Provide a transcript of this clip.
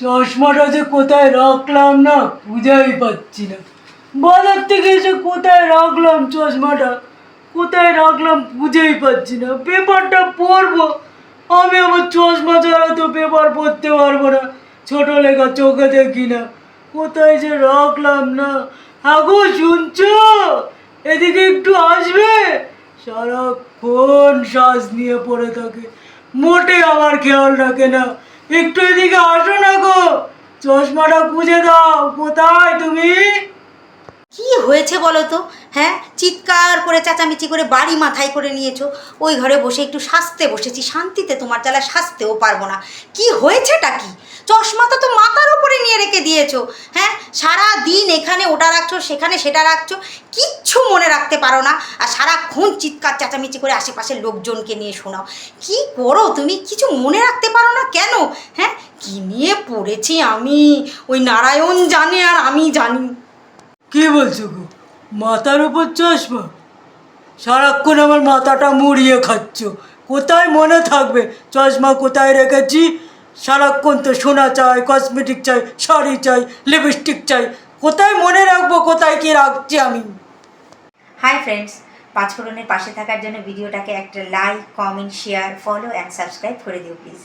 চশমাটা যে কোথায় রাখলাম না খুঁজেই পাচ্ছি না। বাজার থেকে এসে কোথায় রাখলাম চশমাটা? কোথায় রাখলাম বুঝেই পাচ্ছি না। পেপারটা পড়ব আমি আমার চশমা ছাড়া তো পেপার পড়তে পারব না। ছোট লেখা চোখে দেখি না। কোথায় যে রাখলাম না? আগো, শুনছো? এদিকে একটু আসবে? সারাক্ষণ শ্বাস নিয়ে পড়ে থাকে। মোটে আমার খেয়াল রাখে না। একটু এদিকে আসো না গো। চশমাটা খুঁজে দাও, কোথায় তুমি? কি হয়েছে বলো তো? হ্যাঁ চিৎকার করে চেঁচামেচি করে বাড়ি মাথায় করে নিয়েছো। ওই ঘরে বসে একটু সাজতে বসেছি। শান্তিতে তোমার জ্বালা সাজতেও পারব না। কি হয়েছেটা কি? চশমাটা তো মাথার উপরে নিয়ে রেখে দিয়েছ। হ্যাঁ সারা দিন এখানে ওটা রাখছো, সেখানে সেটা রাখছো। কিচ্ছু মনে রাখতে পারো না। আর সারাক্ষণ চিৎকার, চেঁচামেচি করে আশেপাশের লোকজনকে নিয়ে শোনাও। কি করো তুমি? কিছু মনে রাখতে পারো না কেন হ্যাঁ? কি নিয়ে পড়েছি আমি? ওই নারায়ণ জানে আর আমি জানি। কি বলছো গো? মাথার উপর চশমা? সারাক্ষণ আমার মাথাটা মুড়িয়ে খাচ্ছ। কোথায় মনে থাকবে? চশমা কোথায় রেখেছি? সারাক্ষণ তো সোনা চাই কসমেটিক চাই শাড়ি চাই লিপস্টিক চাই। কোথায় মনে রাখব কোথায় কি রাখছি আমি? হাই ফ্রেন্ডস পাঁচফোড়নের পাশে থাকার জন্য ভিডিওটাকে একটা like comment share follow and subscribe করে দিও প্লিজ